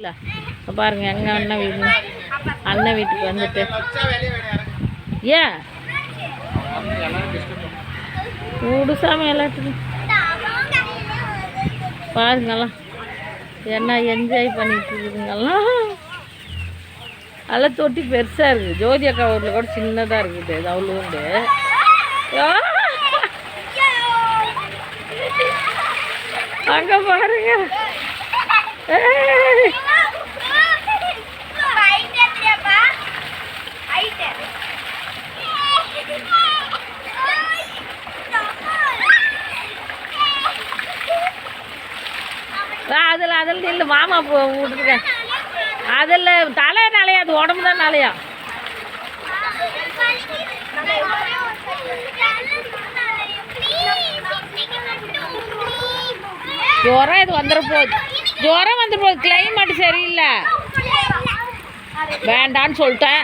இல்லை. பாருங்க எங்க அண்ணன் வீடு அண்ணன் வீட்டுக்கு வந்துட்டு. ஏன் உடுசாமி எல்லாத்துக்கும் பாருங்கலாம் என்ன என்ஜாய் பண்ணிட்டு இருக்குதுங்கெல்லாம் அதெல்லாம் தொட்டி பெருசாக இருக்குது ஜோதி அக்கா ஊரில் கூட சின்னதாக இருக்குது இது அவ்வளோ உண்டு. அங்கே பாருங்க. அதில் அதில் நில்லு மாமா விட்டுருக்கேன் அதில் தலை நலையாது உடம்பு தான் நலையா? ஜுரம் இது வந்துட போகுது ஜுரம் வந்து போகுது. கிளைமேட் சரியில்லை. வேண்டான்னு சொல்லிட்டேன்.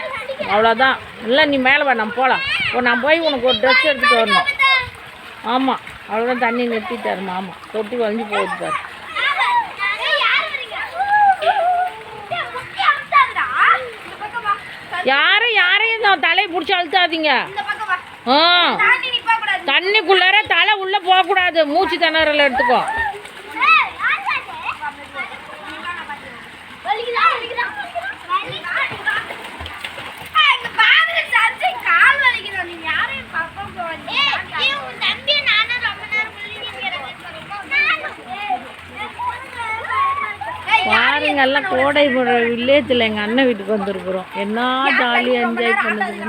அவ்வளோதான் இல்லை நீ மேலே வா நம்ம போகலாம் இப்போ நான் போய் உனக்கு ஒரு ட்ரெஸ் எடுத்துகிட்டு வரணும். ஆமாம் அவ்வளோதான் தண்ணி நிறுத்தி தரணும் ஆமாம் தொட்டி வளைஞ்சு போகுது பாரு. யாரும் யாரையும் தான் தலையை பிடிச்சி அழுத்தாதீங்க? ஆ. தண்ணிக்குள்ளார தலை உள்ளே போகக்கூடாது. மூச்சு திணறல எடுத்துக்கோ. பாருங்க எல்லாம் கோடை வில்லேஜில் எங்கள் அண்ணன் வீட்டுக்கு வந்திருக்குறோம். என்ன ஜாலியாக என்ஜாய் பண்ணுதுங்க